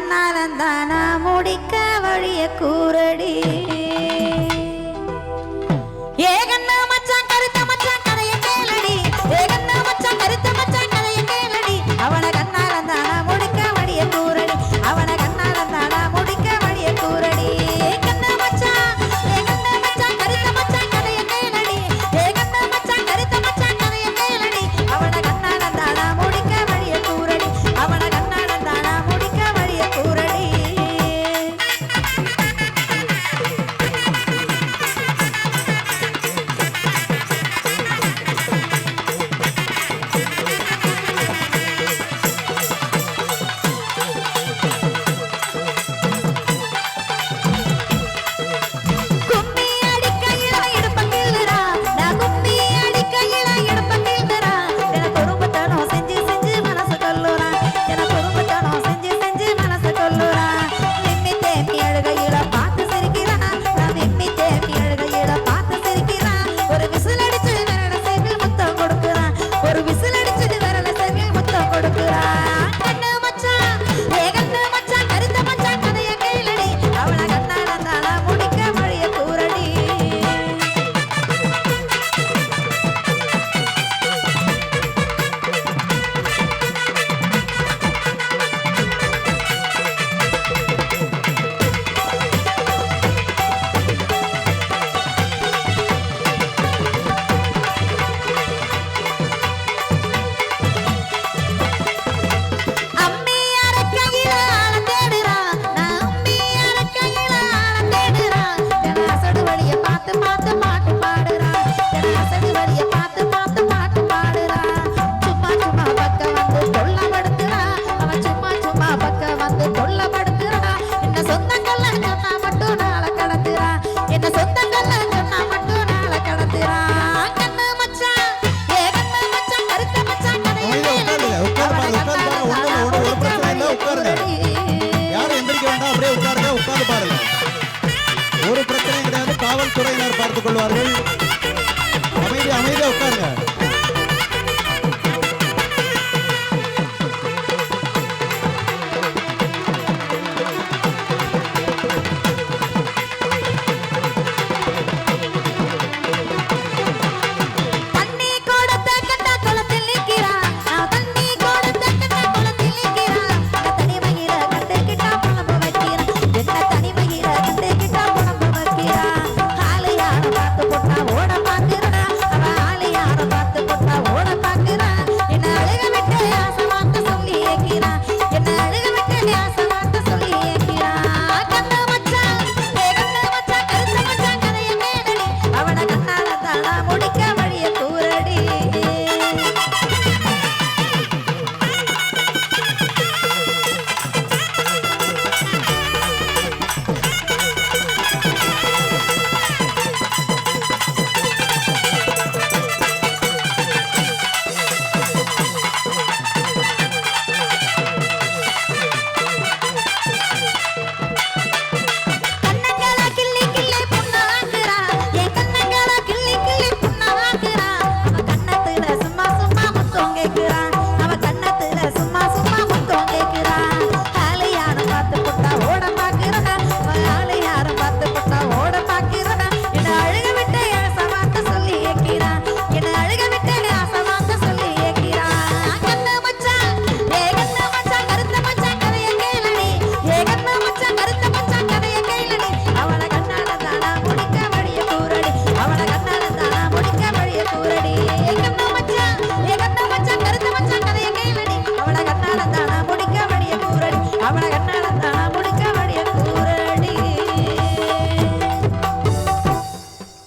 அவன கண்ணாலந்தானா முடிக்க வழிய கூறடி. காவல்துறையினர் பார்த்துக் கொள்வார்கள்.